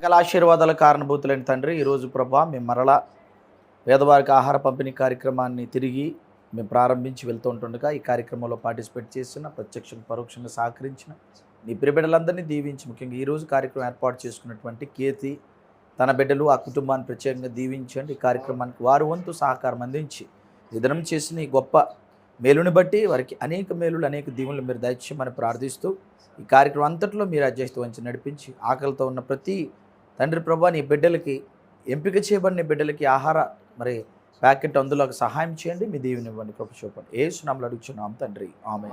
సకల ఆశీర్వాదాల కారణభూతులైన తండ్రి ఈరోజు ప్రభా మేము మరలా పేదవారికి ఆహార పంపిణీ కార్యక్రమాన్ని తిరిగి మేము ప్రారంభించి వెళ్తూ ఉంటుండగా ఈ కార్యక్రమంలో పార్టిసిపేట్ చేసిన ప్రత్యక్షంగా పరోక్షంగా సహకరించిన నీ ప్రియబిడ్డలందరినీ దీవించి ముఖ్యంగా ఈరోజు కార్యక్రమం ఏర్పాటు చేసుకున్నటువంటి కేతి తన బిడ్డలు ఆ కుటుంబాన్ని ప్రత్యేకంగా దీవించండి. ఈ కార్యక్రమానికి వారు వంతు సహకారం అందించి విధనం చేసిన ఈ గొప్ప మేలుని బట్టి వారికి అనేక మేలులు అనేక దీవులు మీరు దయచేయమని ప్రార్థిస్తూ ఈ కార్యక్రమం అంతట్లో మీరు అధ్యక్షత వంచి నడిపించి ఆకలితో ఉన్న ప్రతి తండ్రి ప్రభా నీ బిడ్డలకి ఎంపిక చేయబడిన బిడ్డలకి ఆహార మరి ప్యాకెట్ అందులో సహాయం చేయండి. మీ దీవెని ఇవ్వండి. కృప చూపండి. ఏ సునాములు అడుగుచున్నాం తండ్రి. ఆమె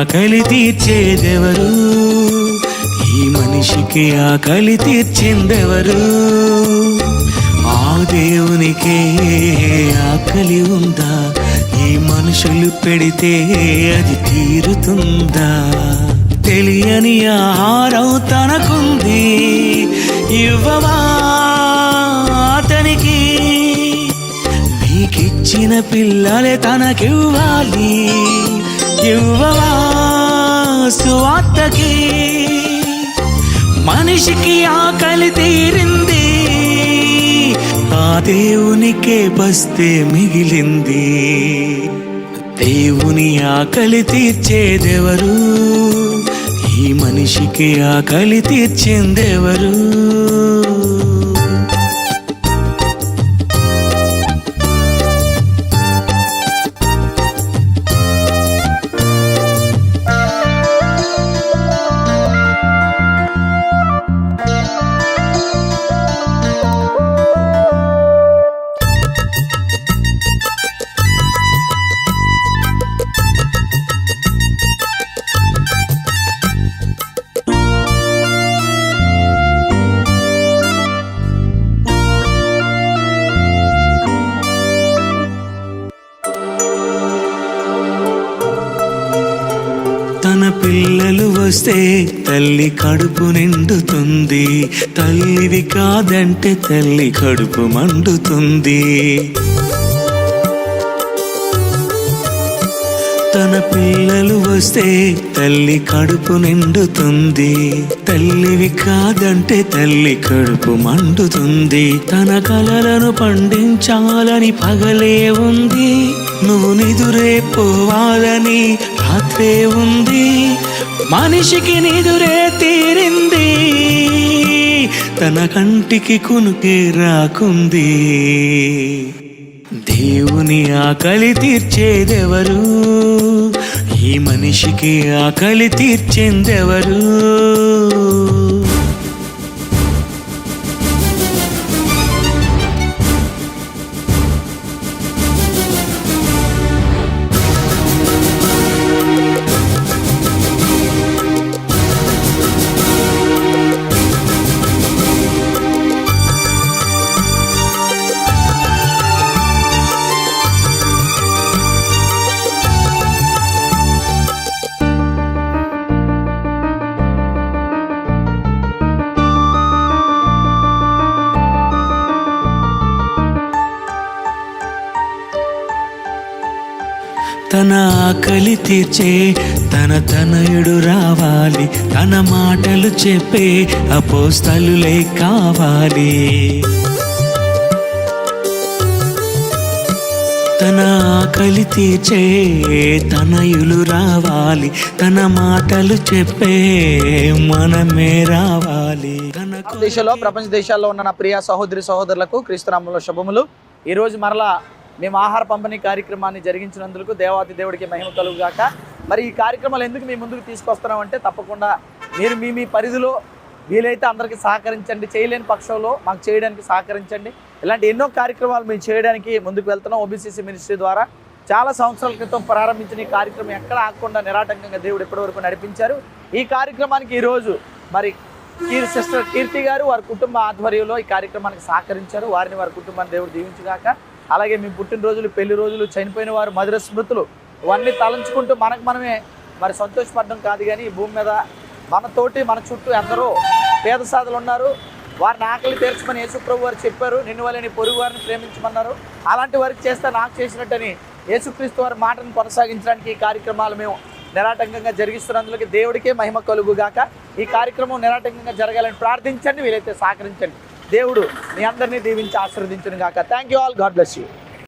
ఆకలి తీర్చేదెవరు? ఈ మనిషికి ఆకలి తీర్చిందెవరు? ఆ దేవునికే ఆకలి ఉందా? ఈ మనుషులు పెడితే అది తీరుతుందా? తెలియని ఆహారం తనకుంది. ఇవ్వవా అతనికి? నీకిచ్చిన పిల్లలే తనకివ్వాలి. ఇవ్వవా సువార్తకి? మనిషికి ఆకలి తీరింది ఆ దేవునికే బస్తే మిగిలింది. దేవుని ఆకలి తీర్చేదెవరు? ఈ మనిషికి ఆకలి తీర్చిందెవరు? చూస్తే తల్లి కడుపు నిండుతుంది. తల్లివి కాదంటే తల్లి కడుపు మండుతుంది. తన పిల్లలు వస్తే తల్లి కడుపు నిండుతుంది. తల్లివి కాదంటే తల్లి కడుపు మండుతుంది. తన కలలను పండించాలని పగలే ఉంది. నువ్వు నిదురే పోవాలని రాత్రే ఉంది. మనిషికి నిదురే తీరింది తన కంటికి కునుకే రాకుంది. దేవుని ఆకలి తీర్చేదెవరు? ఈ మనిషికి ఆకలి తీర్చిందెవరు? తన ఆకలి తీర్చే తన తనయుడు రావాలి తన మాటలు చెప్పే అపోస్తలులే కావాలి. తన ఆకలి తీర్చే తనయులు రావాలి తన మాటలు చెప్పే మనమే రావాలి. తన దేశంలో ప్రపంచ దేశాల్లో ఉన్న నా ప్రియ సహోదరి సహోదరులకు క్రీస్తునామంలో శుభములు. ఈరోజు మరలా మేము ఆహార పంపిణీ కార్యక్రమాన్ని జరిగించినందుకు దేవాది దేవుడికి మహిమ కలుగుగాక. మరి ఈ కార్యక్రమాలు ఎందుకు మీ ముందుకు తీసుకొస్తున్నామంటే తప్పకుండా మీరు మీ మీ పరిధిలో వీలైతే అందరికీ సహకరించండి. చేయలేని పక్షంలో మాకు చేయడానికి సహకరించండి. ఇలాంటి ఎన్నో కార్యక్రమాలు మేము చేయడానికి ముందుకు వెళ్తున్నాం. ఓబీసీసీ మినిస్ట్రీ ద్వారా చాలా సంవత్సరాల క్రితం ప్రారంభించిన ఈ కార్యక్రమం ఎక్కడ ఆగకుండా నిరాటంకంగా దేవుడు ఇప్పటివరకు నడిపించారు. ఈ కార్యక్రమానికి ఈరోజు మరి కీర్ సిస్టర్ కీర్తి గారు వారి కుటుంబ ఆధ్వర్యంలో ఈ కార్యక్రమానికి సహకరించారు. వారిని వారి కుటుంబాన్ని దేవుడు దీవించుగాక. అలాగే మీ పుట్టినరోజులు పెళ్ళి రోజులు చనిపోయిన వారు మధుర స్మృతులు ఇవన్నీ తలంచుకుంటూ మనకు మనమే మరి సంతోషపడడం కాదు కానీ ఈ భూమి మీద మనతోటి మన చుట్టూ ఎందరో పేద సాధులు ఉన్నారు. వారిని ఆకలి తీర్చమని యేసుప్రభు వారు చెప్పారు. నిన్ను వల్ల నీ పొరుగు వారిని ప్రేమించమన్నారు. అలాంటి వారికి చేస్తే నాకు చేసినట్టని యేసుక్రీస్తు వారి మాటను కొనసాగించడానికి ఈ కార్యక్రమాలు మేము నిరాటంకంగా జరిగిస్తున్నందుకు దేవుడికే మహిమ కలుగుగాక ఈ కార్యక్రమం నిరాటంకంగా జరగాలని ప్రార్థించండి. వీలైతే సహకరించండి. దేవుడు మీ అందరినీ దీవించి ఆశీర్వదించును గాక thank you all God bless you